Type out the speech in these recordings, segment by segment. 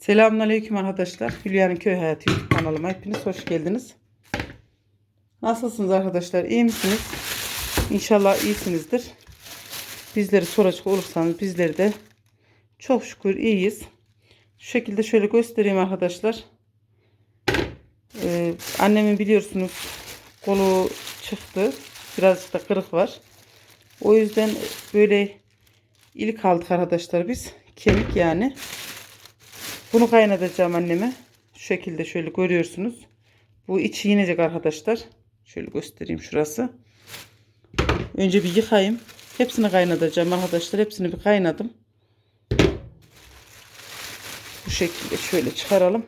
Selamünaleyküm arkadaşlar. Hülya'nın köy hayatı YouTube kanalıma hepiniz hoş geldiniz. Nasılsınız arkadaşlar? İyi misiniz? İnşallah iyisinizdir. Bizleri soracak olursanız bizleri de çok şükür iyiyiz. Şu şekilde şöyle göstereyim arkadaşlar. Ee, annemin biliyorsunuz kolu çıktı. Birazcık da kırık var. O yüzden böyle ilik aldık arkadaşlar biz. Kemik yani. Bunu kaynatacağım anneme. Şu şekilde şöyle görüyorsunuz. Bu içi yiyecek arkadaşlar. Şöyle göstereyim şurası. Önce bir yıkayayım. Hepsini kaynatacağım arkadaşlar. Hepsini bir kaynadım. Bu şekilde şöyle çıkaralım.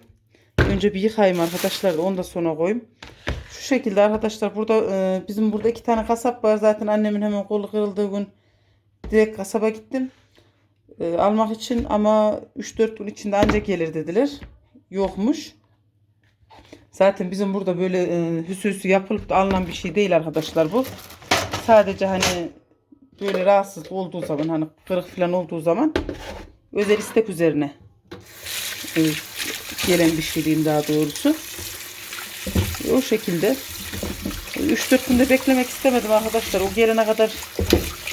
Önce bir yıkayayım arkadaşlar da ondan sonra koyayım. Şu şekilde arkadaşlar burada e, bizim burada iki tane kasap var. Zaten annemin hemen kolu kırıldığı gün direkt kasaba gittim e, almak için ama 3-4 gün içinde ancak gelir dediler. Yokmuş. Zaten bizim burada böyle e, hüsüsü yapılıp da alınan bir şey değil arkadaşlar bu. Sadece hani böyle rahatsızlık olduğu zaman hani kırık falan olduğu zaman özel istek üzerine e, gelen bir şey diyeyim daha doğrusu. E, o şekilde 3-4 günde beklemek istemedim arkadaşlar. O gelene kadar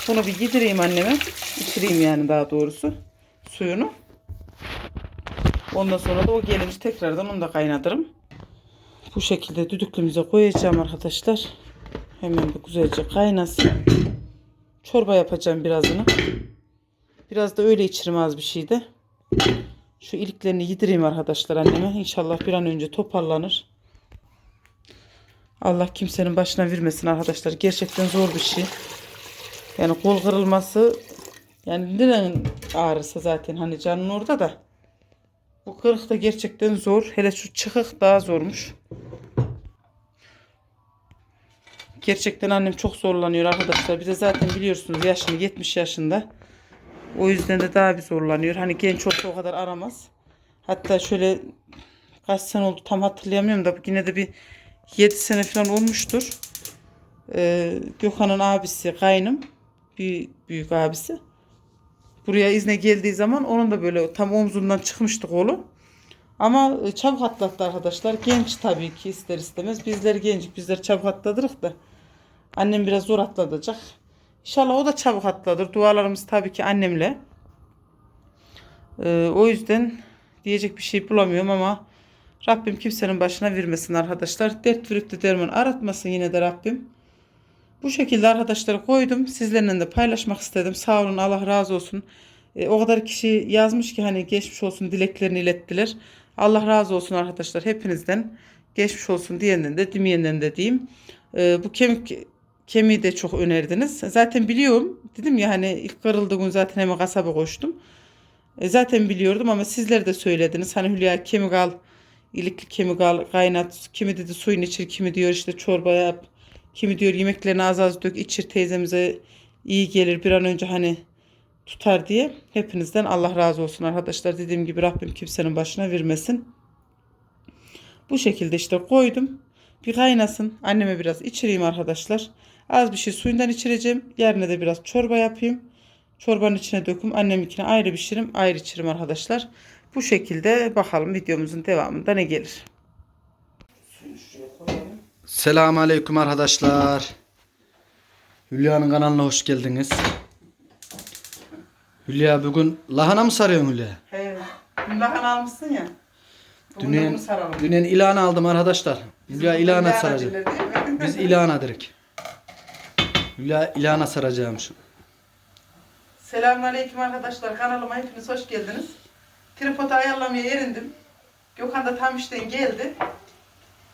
bunu bir yedireyim anneme. İçireyim yani daha doğrusu suyunu. Ondan sonra da o gelince tekrardan onu da kaynatırım. Bu şekilde düdüklümüze koyacağım arkadaşlar. Hemen bir güzelce kaynasın. Çorba yapacağım birazını. Biraz da öyle içirim az bir şey de. Şu iliklerini yedireyim arkadaşlar anneme. İnşallah bir an önce toparlanır. Allah kimsenin başına vermesin arkadaşlar. Gerçekten zor bir şey. Yani kol kırılması yani neden ağrısı zaten hani canın orada da. Bu kırık da gerçekten zor. Hele şu çıkık daha zormuş. Gerçekten annem çok zorlanıyor arkadaşlar. Bir de zaten biliyorsunuz yaşını 70 yaşında. O yüzden de daha bir zorlanıyor. Hani genç olsa o kadar aramaz. Hatta şöyle kaç sene oldu tam hatırlayamıyorum da yine de bir 7 sene falan olmuştur. Ee, Gökhan'ın abisi kaynım bir büyük abisi. Buraya izne geldiği zaman onun da böyle tam omzundan çıkmıştı kolu. Ama e, çabuk atlattı arkadaşlar. Genç tabii ki ister istemez. Bizler genç, bizler çabuk atladırık da. Annem biraz zor atlatacak. İnşallah o da çabuk atladır. Dualarımız tabii ki annemle. Ee, o yüzden diyecek bir şey bulamıyorum ama Rabbim kimsenin başına vermesin arkadaşlar. Dert verip de derman aratmasın yine de Rabbim. Bu şekilde arkadaşlar koydum. Sizlerle de paylaşmak istedim. Sağ olun Allah razı olsun. E, o kadar kişi yazmış ki hani geçmiş olsun dileklerini ilettiler. Allah razı olsun arkadaşlar hepinizden. Geçmiş olsun diyenden de demeyenden de diyeyim. E, bu kemik kemiği de çok önerdiniz. Zaten biliyorum. Dedim ya hani ilk kırıldığı gün zaten hemen kasaba koştum. E, zaten biliyordum ama sizler de söylediniz. Hani Hülya kemik al, ilikli kemik al, kaynat. Kimi dedi suyun içir, kimi diyor işte çorba yap. Kimi diyor yemeklerini az az dök içir teyzemize iyi gelir bir an önce hani tutar diye. Hepinizden Allah razı olsun arkadaşlar. Dediğim gibi Rabbim kimsenin başına vermesin. Bu şekilde işte koydum. Bir kaynasın. Anneme biraz içireyim arkadaşlar. Az bir şey suyundan içireceğim. Yerine de biraz çorba yapayım. Çorbanın içine döküm. Anneminkine ayrı pişirim. Ayrı içirim arkadaşlar. Bu şekilde bakalım videomuzun devamında ne gelir. Selamun Aleyküm arkadaşlar. Hülya'nın kanalına hoş geldiniz. Hülya bugün lahana mı sarıyorsun Hülya? He. Lahana almışsın ya. Bugün de Dünen, bunu saralım. dünen ilana aldım arkadaşlar. Hülya ilana saracak. Biz ilana direkt. Hülya ilana saracağım şu. Selamünaleyküm arkadaşlar. Kanalıma hepiniz hoş geldiniz. Tripodu ayarlamaya erindim. Gökhan da tam işten geldi.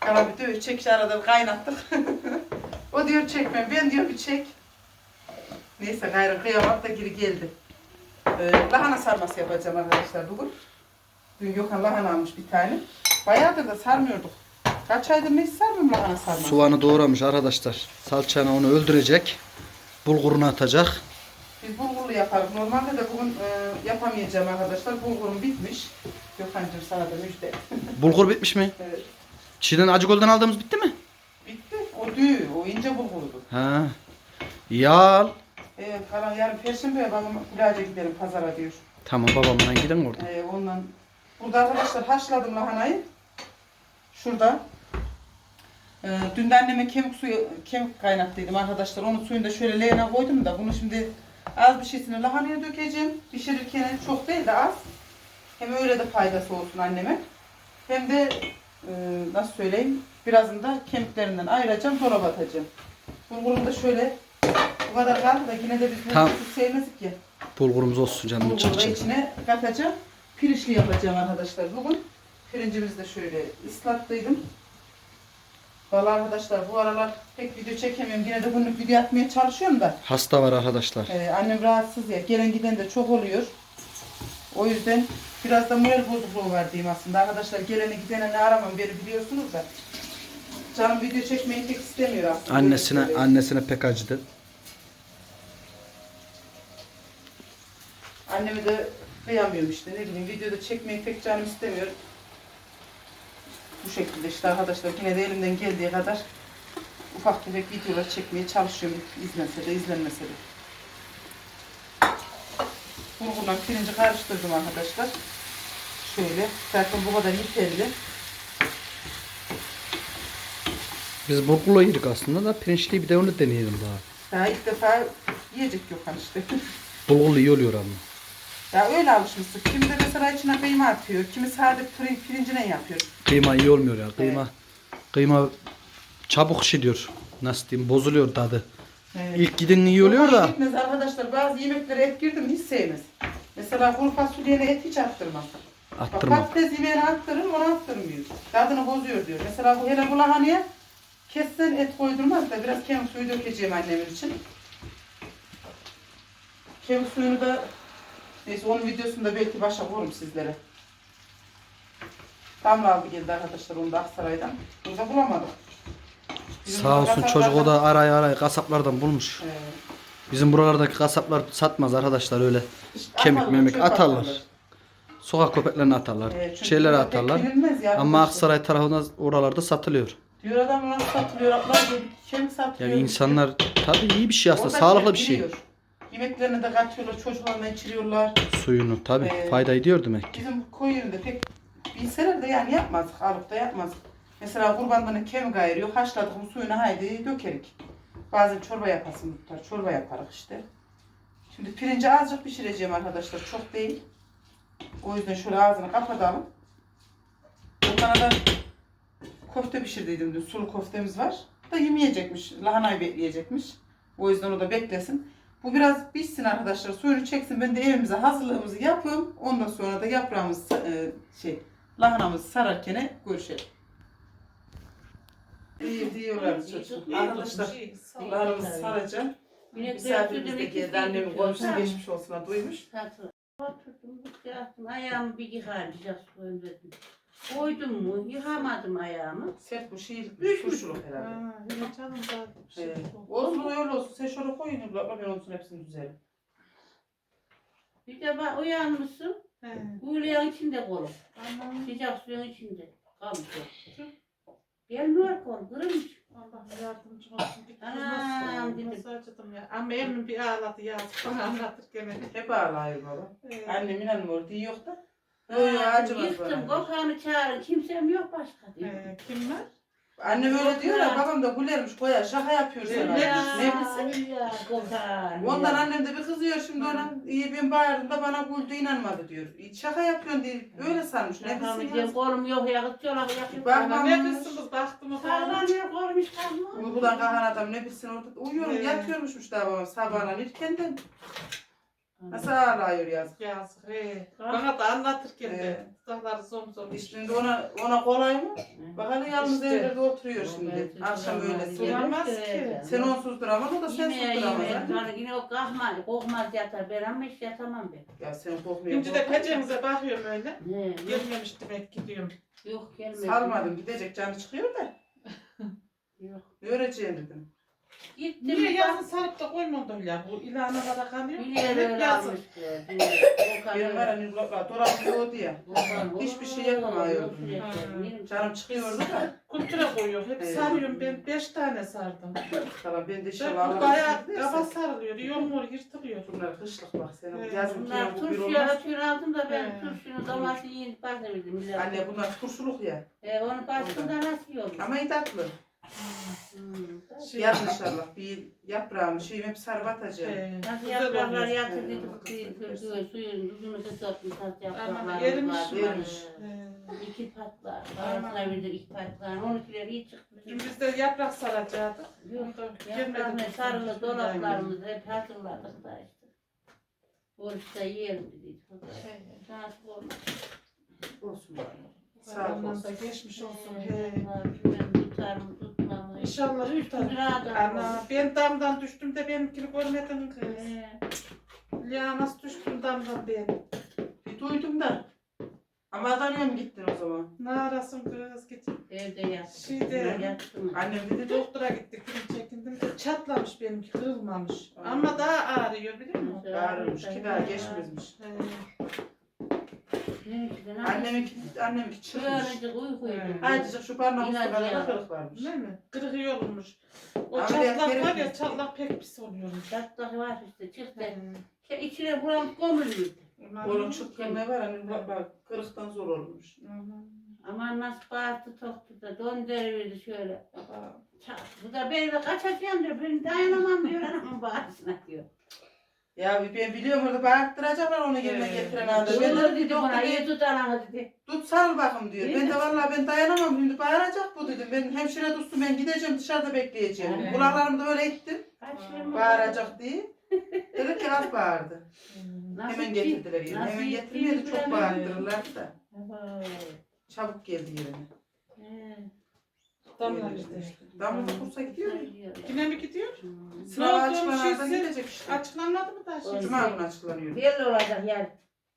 Kana bir dövüş çekiş arada kaynattık. o diyor çekmem. Ben diyor bir çek. Neyse gayrı kıyamak da geri geldi. Ee, lahana sarması yapacağım arkadaşlar bugün. Dün Gökhan lahana almış bir tane. Bayağıdır da sarmıyorduk. Kaç aydır ne sarmıyorum lahana sarması. Soğanı doğramış arkadaşlar. Salçanı onu öldürecek. Bulgurunu atacak. Biz bulgurlu yaparız. Normalde de bugün e, yapamayacağım arkadaşlar. Bulgurum bitmiş. Gökhan'cığım sana da müjde. Bulgur bitmiş mi? evet. Çiğden Acıgöl'den aldığımız bitti mi? Bitti. O düğü. O ince bulgurdu. Ha. Yal. Evet, kalan yarın perşembe babam ilaca gidelim pazara diyor. Tamam babamla gidelim orada. Ee, ondan Burada arkadaşlar haşladım lahanayı. Şurada. Ee, dün de anneme kemik suyu kemik kaynattıydım arkadaşlar. Onun suyunu da şöyle leğene koydum da bunu şimdi az bir şeysini lahanaya dökeceğim. Pişirirken çok değil de az. Hem öyle de faydası olsun anneme. Hem de nasıl söyleyeyim birazını da kemiklerinden ayıracağım dolaba atacağım. Bulgurum da şöyle bu kadar kaldı da yine de biz Tamam. mevcut sevmezdik ya. Bulgurumuz olsun canım Bulguru da içine katacağım. Pirinçli yapacağım arkadaşlar bugün. Pirincimizi de şöyle ıslattıydım. Vallahi arkadaşlar bu aralar pek video çekemiyorum. Yine de günlük video atmaya çalışıyorum da. Hasta var arkadaşlar. Ee, annem rahatsız ya. Gelen giden de çok oluyor. O yüzden biraz da moral bozukluğu var diyeyim aslında. Arkadaşlar geleni gidene ne aramam beni biliyorsunuz da. Canım video çekmeyi pek istemiyor aslında. Annesine söyleyeyim. annesine pek acıdı. Annemi de kıyamıyorum işte ne bileyim videoda çekmeyi pek canım istemiyor. Bu şekilde işte arkadaşlar yine de elimden geldiği kadar ufak tefek videolar çekmeye çalışıyorum. İzlense de izlenmese de. Bulgurla pirinci karıştırdım arkadaşlar. Şöyle zaten bu kadar yeterli. Biz bulgurla yedik aslında da pirinçliyi bir de onu deneyelim daha. Daha ilk defa yiyecek Gökhan işte. Bulgurlu iyi oluyor ama. ya öyle alışmışsın. Kimi de mesela içine kıyma atıyor. Kimi sade pirin- pirincine yapıyor. Kıyma iyi olmuyor ya. Kıyma kıyma çabuk diyor. Nasıl diyeyim bozuluyor tadı. Evet. İlk gidin iyi oluyor da. Gitmez arkadaşlar bazı yemeklere et girdim hiç sevmez. Mesela kuru fasulyene et hiç attırmaz. Bak Attırma. patates yemeğine attırır onu attırmıyor. Tadını bozuyor diyor. Mesela bu hele bu lahaneye kessen et koydurmaz da biraz kemik suyu dökeceğim annemin için. Kemik suyunu da neyse onun videosunda belki başa koyarım sizlere. Damla aldı geldi arkadaşlar onu da Aksaray'dan. Burada bulamadık. Bizim Sağ olsun çocuk o da aray aray kasaplardan bulmuş. Ee, Bizim buralardaki kasaplar satmaz arkadaşlar öyle. işte Kemik atarlar, memek çöp atarlar. Sokak köpeklerine atarlar. Ee, çünkü Şeylere atarlar. ya Ama arkadaşlar. Aksaray tarafında oralarda satılıyor. Diyor adam nasıl satılıyor? Abla diyor kemik satılıyor. Yani insanlar tabii iyi bir şey aslında. Orada Sağlıklı bir şey. biliyor. Yemeklerine de katıyorlar, çocuklarına içiriyorlar. Suyunu tabii Ee, fayda ediyor demek ki. Bizim koyu yerinde pek bilseler de yani yapmazdık, alıp da yapmazdık. Mesela kurbanların kemik ayırıyor, haşladık bu suyuna haydi dökerik. Bazen çorba yapasın tutar, çorba yaparız işte. Şimdi pirinci azıcık pişireceğim arkadaşlar, çok değil. O yüzden şöyle ağzını kapatalım. Onlara da köfte pişirdiydim dün, sulu köftemiz var. Da yemeyecekmiş, lahanayı bekleyecekmiş. O yüzden o da beklesin. Bu biraz pişsin arkadaşlar, suyunu çeksin. Ben de evimize hazırlığımızı yapayım. Ondan sonra da yaprağımız e, şey, lahanamızı sararken görüşelim. İyi diyorlar çocuk. Arkadaşlar, lahanamızı saracağım. Misafirimiz de geldi. Annemin komşusu geçmiş olsun duymuş. Oturdum, yattım, ayağımı bir sıcak su koymadım. Koydum mu, yıkamadım ayağımı. Sert bu şey, turşuluk herhalde. Ha, öyle canım da şey Evet. Olsun öyle olsun. Sen şöyle koyun. Abla ben olsun hepsini düzelim. Bir de ben uyanmışsın, He, uyulayan içinde kolum. Aman Sıcak suyun içinde. Kalmış. Gelmiyor kol, kırılmış. Allah yardımcı olsun. Anam nasıl, dedim. nasıl acıdım ya. Ama emin bir ağladı yazık bana anlatırken. Hep ağlayır baba. Ee, Annem inanmıyor diye yok da. Yok acımaz Yıktım, bana. kokanı çağırın, kimsem yok başka diyor. e, kim var? Annem öyle diyor ya babam da gülermiş koyar şaka yapıyor sana. Ne Ya, Ne bilsin. ya. Ondan ya. annem de bir kızıyor şimdi ona. İyi ben bağırdım da bana güldü inanmadı diyor. Şaka yapıyorsun diye öyle sanmış. Ne mı bilsin ya. kolum yok, yakıtıyorlar, yakıyor. Bak, Ama Bakmamış. ne kızsınız baktım o falan. Sağlamıyor, kolum hiç kalmıyor. Uykudan kalkan adam ne bilsin orada. Uyuyorum yatıyormuşmuş daha babam sabahlan irkenden. Nasıl ağlıyor yazık. Yazık he. Ah. Bana da anlatırken de. Dudakları zom zom. Şimdi ona ona kolay mı? Bak hele yalnız İşte. evlerde oturuyor şimdi. Evet, Akşam duramaz. öyle Duramaz gelir. ki. Sen onsuz duramaz o da sen Yemeğe sus duramaz. yemeğe ha? sonra yine o kalkmaz, kokmaz yatar. Ben ama hiç yatamam ben. Ya sen korkmuyor. Şimdi de pecemize bakıyorum öyle. Ne? Gelmemiş demek gidiyorum. Yok gelmedi. Salmadım gidecek canı çıkıyor da. Yok. Ne dedim. Gittim. Niye yazın sarıp da koymadın ya? Bu ilana kadar kalıyor. Hep öyle yazın. Benim var hani kulaklar dolapıyordu ya. Hiçbir şey yapamıyordum. Canım çıkıyordu da. Kültüre koyuyor. Hep Evet. sarıyorum ben. Beş tane sardım. Tamam ben de Bu inşallah bayağı kafa sarılıyor. Yolmur yırtılıyor. Bunlar kışlık bak senin Evet. yazın Bunlar bu bir olmaz. atıyor aldım da ben He. turşunu domatesi yiyin bakmadım. Anne bunlar turşuluk ya. E, onu başında nasıl yiyor? Ama iyi tatlı. Hmm. Şey- Yarın inşallah bir yaprağımı şeyim hep sarı batacağım. Ee, Nasıl güzel yapraklar oluyor. yatırdık, kıyırdık, suyun tuzunu kısatmış, nasıl Ama yapraklar erimiş. Ee, İki patlar, arasına verdik iki patlar, onunkiler iyi çıktı. Dün biz de yaprak saracaktık. Yok, Yaprağını gelmedi. sarılı dolaplarımızı hep hazırladık da işte. Oruçta yiyelim dedik. Şey, Nasip olmaz. Olsun bari. Sağ ol Sağ olsun. da geçmiş olsun. He. Ben tutarım, İnşallah da Ana ben damdan düştüm de benimkini görmedin kız. Ee, Ya nasıl düştüm damdan ben? Bir duydum da. Ama Adana'ya mı gittin o zaman? Ne arasın kız git. Evde yattım. Şeyde Yattım. Annem dedi de doktora gittik film çekindim de çatlamış benimki kırılmamış. Aa. Ama daha ağrıyor biliyor musun? ağrırmış ki daha geçmezmiş. He. Anneminki, anneminki çıkmış. Böylece uykuydum. Evet. Azıcık şu üstü kadar ya. da kırık varmış. Değil mi? Kırığı yolunmuş. O Ameliyat çatlak var ya çatlak pek pis oluyormuş. Çatlak var işte çıktı. He. Ke- İçine buram gömülüydü. Oğlum çıkkınlığı var hani bak, bak kırıktan zor olmuş. Aman nasıl bağırdı toktu da döndürüverdi şöyle. Çat. Bu da beni de kaçacağım diyor. Ben dayanamam diyor anamın bağrısına diyor. Ya ben biliyorum orada bağırttıracaklar onu yerine Evet. getiren adam. Ben dedim dedi ki bana doktor iyi bey, tut anamı dedi. tut sarıl bakım diyor. Değil Ben de vallahi ben dayanamam şimdi bağıracak bu dedim. Ben hemşire tuttum ben gideceğim dışarıda bekleyeceğim. Evet. Kulaklarımı da böyle ettim. Kaçırma. Bağıracak diye. Dedi ki az bağırdı. Nasıl Hemen getirdiler yerine. Hemen getirmedi çok bilmiyorum. bağırttırırlardı da. Çabuk geldi yerine. Damla işte. Damla da kursa gidiyor mu? Yine mi gidiyor? Hmm. Ne oldu, açıklanarsa şeysi- gidecek işte. Açıklanmadı mı daha şey? Cuma günü açıklanıyor. Belli olacak yer.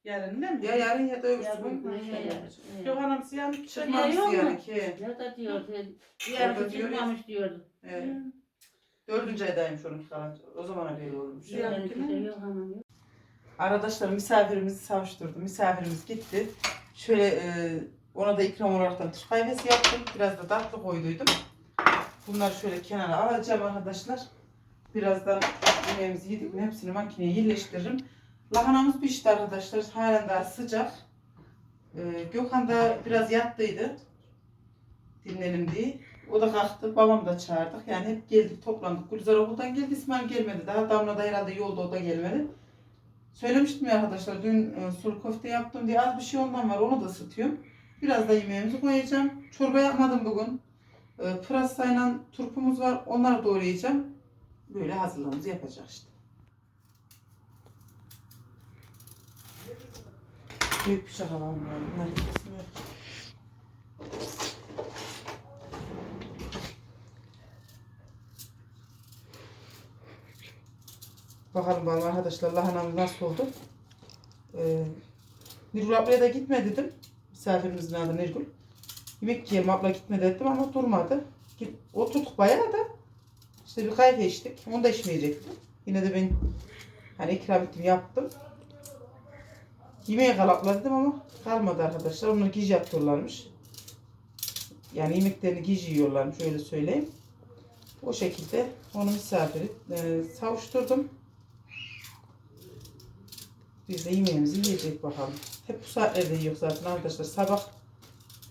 Yarın değil mi? Ya yarın ya da öbürsü Yarın, gün. Yok anam siyan Çıkmamış yok mu? yani ki. Ne da diyor? Orada Yarın diyor ya. çıkmamış diyordu. Evet. Dördüncü aydaymış onun kalan. O zaman haberi olmuş. Ya. Yarın kime? de yok hanım yok. Arkadaşlar misafirimizi savuşturdu. Misafirimiz gitti. Şöyle e, ona da ikram olarak Türk kahvesi yaptım. Biraz da tatlı koyduydum. Bunları şöyle kenara alacağım arkadaşlar. Birazdan yemeğimizi yedik mi hepsini makineye yerleştiririm. Lahanamız pişti arkadaşlar. Halen daha sıcak. E, Gökhan da biraz yattıydı. Dinlenim diye. O da kalktı. Babamı da çağırdık. Yani hep geldik toplandık. Gülzar okuldan geldi. İsmail gelmedi daha. Damla da herhalde yolda o da gelmedi. Söylemiştim ya arkadaşlar dün e, sulu köfte yaptım diye az bir şey ondan var onu da ısıtıyorum. Biraz da yemeğimizi koyacağım. Çorba yapmadım bugün. E, pırasayla turpumuz var onları doğrayacağım. Böyle hazırlığımızı yapacağız işte. Büyük bir şaka var mı? Bunlar kesmiyor. Bakalım bakalım arkadaşlar lahanamız nasıl oldu. Ee, Nurgül ablaya da gitme dedim. Misafirimizin adı Nurgül. Yemek yiyelim abla gitme dedim ama durmadı. Git, oturduk bayağı da. İşte bir kahve içtik. Onu da içmeyecektim. Yine de ben hani ikram ettim yaptım. Yemeğe kal abla dedim ama kalmadı arkadaşlar. Onlar giz yapıyorlarmış. Yani yemeklerini giz yiyorlarmış öyle söyleyeyim. O şekilde onu misafiri e, savuşturdum. Biz de yemeğimizi yiyecek bakalım. Hep bu saatlerde yiyor zaten arkadaşlar. Sabah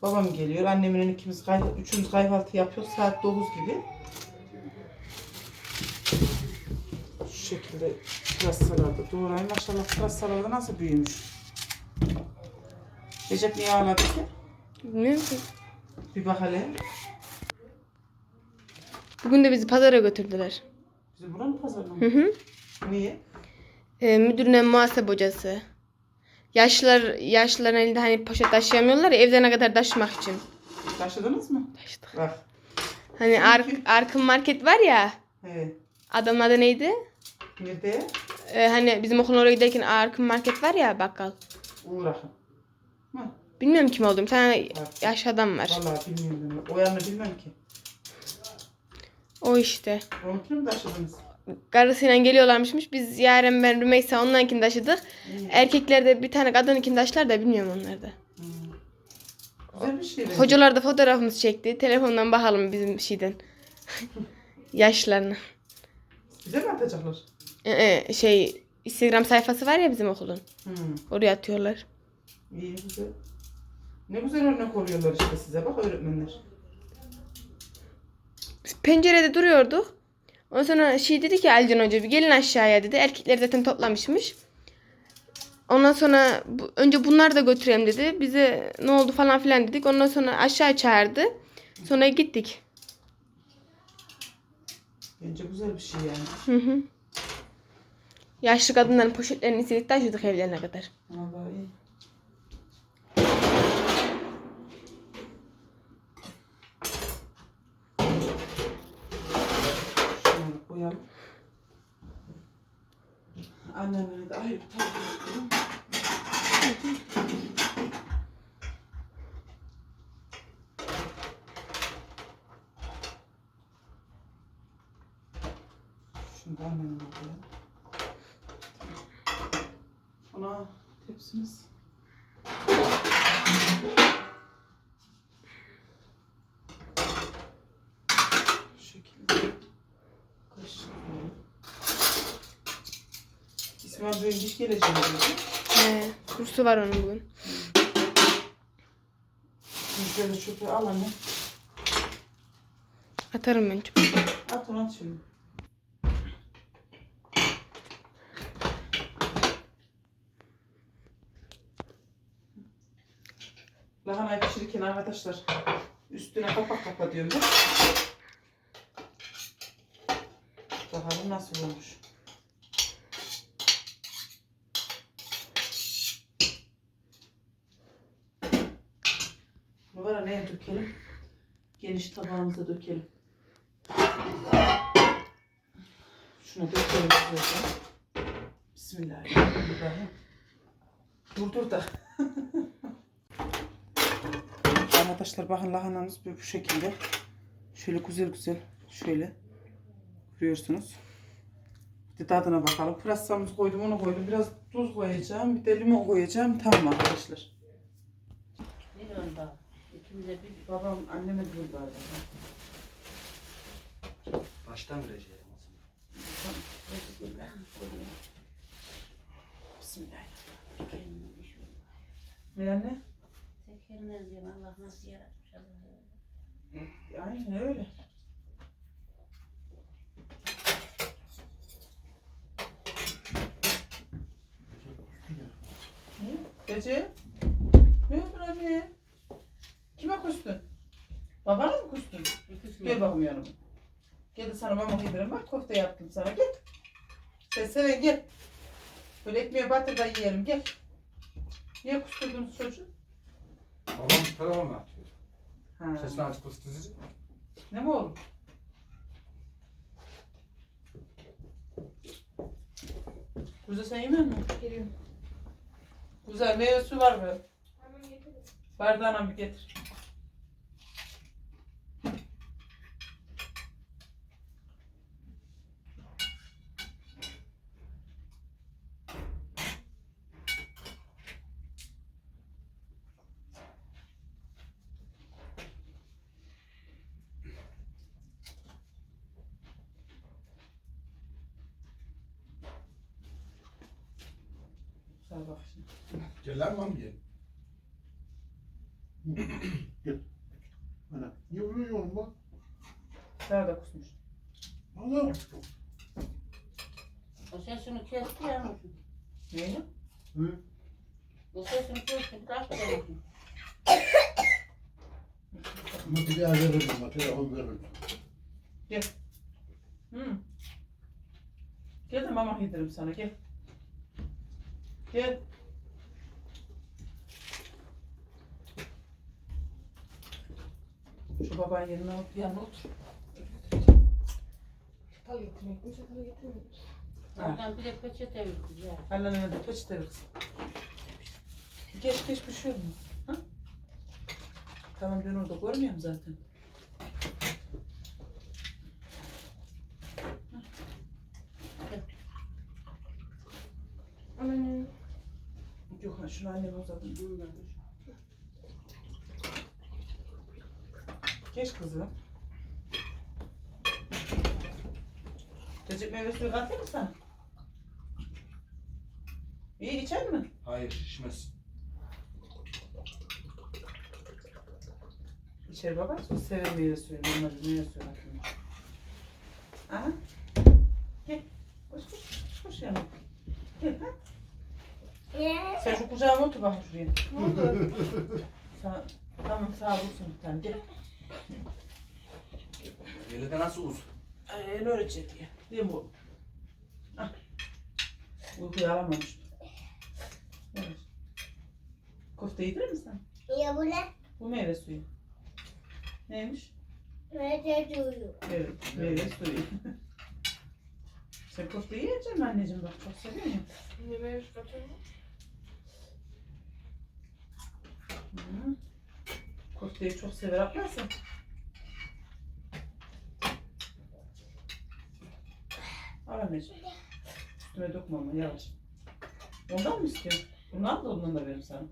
babam geliyor. Annemin ikimiz kay üçümüz kahvaltı yapıyor. Saat 9 gibi. Şu şekilde biraz salata doğrayayım. Maşallah biraz salata nasıl büyümüş. Recep niye ağladı ki? Bilmiyorum ki. Bir bak hele. Bugün de bizi pazara götürdüler. Bizi buranın pazarına mı? Hı hı. Niye? Ee, müdürüne muhasebe hocası. Yaşlılar, yaşlıların elinde hani poşet taşıyamıyorlar ya evlerine kadar taşımak için. Taşıdınız mı? Taşıdık. Bak. Hani Ark, Arkın Market var ya. He. Adamın adı neydi? Nerede? Ee, hani bizim okulun oraya giderken Arkın Market var ya bakkal. Uğrak'ın. Hı. Bilmiyorum kim olduğunu. Bir tane yaşlı adam var. Vallahi bilmiyorum. O yanını bilmem ki. O işte. Onunkini mi taşıdınız? Karısıyla geliyorlarmışmış. Biz Yaren ben Rümeysa onlarınkini taşıdık. Erkekler de bir tane kadınınkini taşlar da bilmiyorum onları da. Bir şey. Hocalar da fotoğrafımızı çekti. Telefondan bakalım bizim şeyden. Yaşlarını. Bize mi atacaklar? Ee, şey Instagram sayfası var ya bizim okulun. Hmm. Oraya atıyorlar. İyi güzel. Ne güzel örnek oluyorlar işte size bak öğretmenler. Pencerede duruyorduk. Ondan sonra şey dedi ki Alcan Hoca bir gelin aşağıya dedi. Erkekler zaten toplamışmış. Ondan sonra bu- önce bunları da götüreyim dedi. Bize ne oldu falan filan dedik. Ondan sonra aşağı çağırdı. Sonra gittik. Bence güzel bir şey yani. Hı hı. Yaşlı kadınların poşetlerini istedik taşıdık evlerine kadar. Vallahi iyi. Şunu koyalım. Annemle de tabak yapalım. Şunu da annemle koyalım. Ana tepsimiz. Bu şekilde. Kaşık koyalım. İsmail Bey'in hiç geleceğini dedi. He, kursu var onun bugün. Biz böyle çöpü al anne. Atarım ben çöpe. At onu at şimdi. Lahanayı pişirirken arkadaşlar üstüne kapak kapatıyorum. Bakalım nasıl olmuş. Dökelim? Geniş tabağımıza dökelim. Şunu dökelim şuraya. Bismillahirrahmanirrahim. Dur dur da. Arkadaşlar bakın lahanamız bu şekilde. Şöyle güzel güzel. Şöyle. Görüyorsunuz. Bir de tadına bakalım. Pırasamız koydum onu koydum. Biraz tuz koyacağım. Bir de limon koyacağım. Tamam arkadaşlar. Bir İkimize bir Babam anneme diyor bari. Baştan vereceğim o zaman. Bismillah. Bismillahirrahmanirrahim. Ne anne? Tekerine diyorum Allah nasıl yaratmış Allah'ı. Aynen öyle. Ne? Gece? Ne oldu anne? Kime kustun? Babana mı kustun? Gel bakalım yanıma. Gel de sana mama yedirim bak köfte yaptım sana gel. Sen sen gel. Böyle ekmeğe batır da yiyelim gel. Niye kusturdunuz çocuğu? Babam telefon atıyor. Ha. Sesini açık kıstırıcı. Ne mi oğlum? Kuzu sen yemiyor musun? Geliyorum. Güzel meyve su var mı? Bardağına bir getir. Gel lan mam gel. Ana, niye vuruyorsun bak? Daha da kusmuş. Allah. O sesini kesti ya. Neyle? Hı? O sesini kesti. Kaç tane? Daha veririm telefon veririm. Hı. Gel de mama yedirim sana gel. Gel. Şu baban yanına, yanına otur. Çatal getirmek mi? Çatal getirmek Annem bir de peçete verdi ya. Annen önünde peçete verdi. Geç geç bir şey mu? Ha? Tamam ben orada görmüyorum zaten. Anne. Yok ha şunu anneme uzadım. Bunu vermiş. Geç kızım. Çocuk meyve suyu katayım mı sana? İyi içer mi? Hayır şişmez. İçer baba. Biz sever meyve suyu. Normal meyve suyu katayım. Aha. Gel. Koş koş. Koş yanıma. Gel ha. Sen şu kucağıma otur bakayım şuraya. Sağ, tamam sağ olsun bir tane. Gel. Yelede nasıl uz? Ay, ne öğretecek diye. Değil mi bu? Ah. Uykuyu alamamış. Evet. Kofte yedirir misin? Ya bu ne? Bu meyve suyu. Neymiş? Nerede duruyor? Evet, meyve suyu. Sen kofte yiyeceksin anneciğim bak çok seviyorum ya. Ne meyve katıyor mu? Hı. Kofteyi çok sever. Al anneciğim. Üstüme dokma ama yavaş. Ondan mı istiyorsun? Bundan da ondan da veririm sana.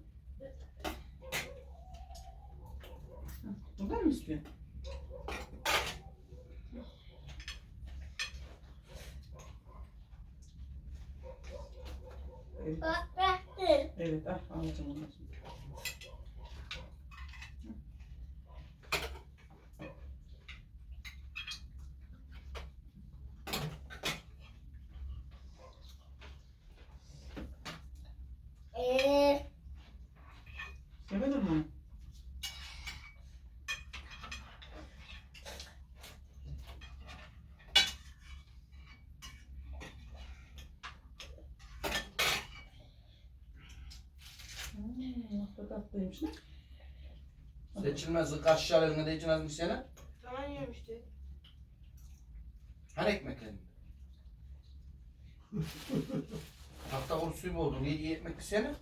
Bundan mı istiyorsun? Evet, evet ah alacağım onu. Eee Yemedin mi? Hmm, tatlıymış ne? Seçilmez kaşar eline değeceğiniz mi sene? Tamam işte. Hani ekmeklerin? Tahta kuru suyu mu oldu? Niye iyi ekmek sene?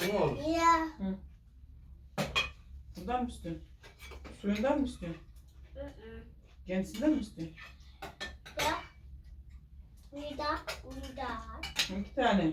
Acıktın mı oğlum? ya. Bundan mı istiyorsun? Suyundan mı istiyorsun? Kendisinden mi istiyorsun? Ya. Bir daha. Bir daha. İki tane.